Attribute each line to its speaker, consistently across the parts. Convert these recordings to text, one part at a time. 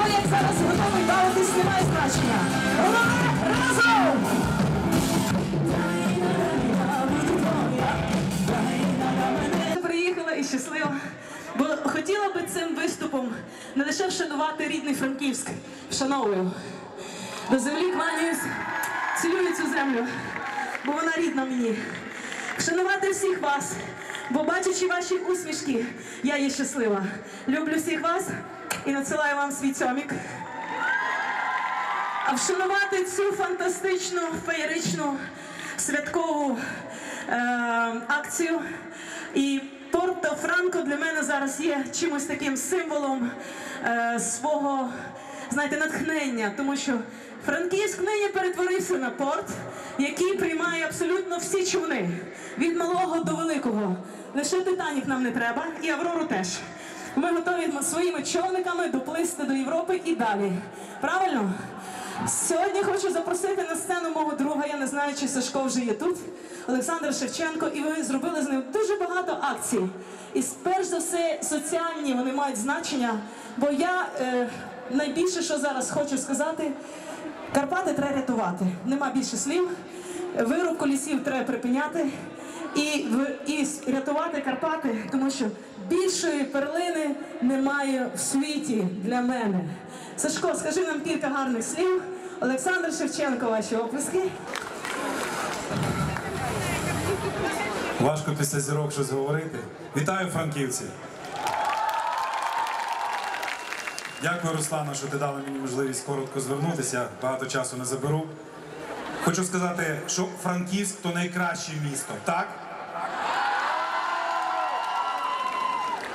Speaker 1: Хто як зараз готовий бавитись, немає значення. Головне разом! Приїхала і щаслива, бо хотіла би цим виступом не лише вшанувати рідний Франківськ, вшановую. До землі кланяюсь, цілюю цю землю, бо вона рідна мені. Вшанувати всіх вас, бо бачачи ваші усмішки, я є щаслива. Люблю всіх вас і надсилаю вам свій цьомік. А вшанувати цю фантастичну, феєричну святкову е, акцію. І Порто Франко для мене зараз є чимось таким символом е, свого, знаєте, натхнення, тому що Франківськ нині перетворився на порт, який приймає абсолютно всі човни від малого до великого. Лише Титанік нам не треба, і Аврору теж. Ми готові своїми човниками доплисти до Європи і далі. Правильно? Сьогодні хочу запросити на сцену мого друга. Я не знаю, чи Сашко вже є тут. Олександр Шевченко, і ви зробили з ним дуже багато акцій. І перш за все соціальні вони мають значення. Бо я е, найбільше, що зараз хочу сказати, Карпати треба рятувати. Нема більше слів. Вирубку лісів треба припиняти і, в- і рятувати Карпати, тому що більшої перлини немає в світі для мене. Сашко, скажи нам кілька гарних слів. Олександр Шевченко, ваші оплески.
Speaker 2: Важко після зірок щось говорити. Вітаю, франківці! Дякую, Руслану, що ти дали мені можливість коротко звернутися. Багато часу не заберу. Хочу сказати, що Франківськ то найкраще місто, так?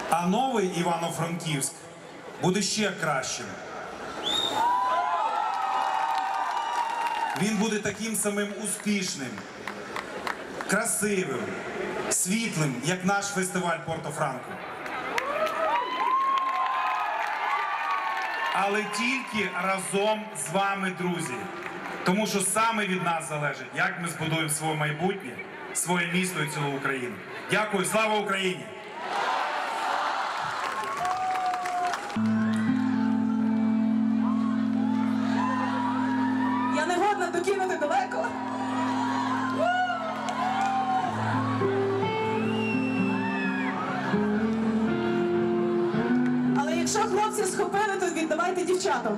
Speaker 2: А новий Івано-Франківськ буде ще кращим. Він буде таким самим успішним, красивим, світлим, як наш фестиваль Порто-Франко. Але тільки разом з вами, друзі. Тому що саме від нас залежить, як ми збудуємо своє майбутнє, своє місто і цілу Україну. Дякую, слава Україні!
Speaker 1: Я не годна докинути далеко. Але якщо хлопці схопили, то віддавайте дівчатам.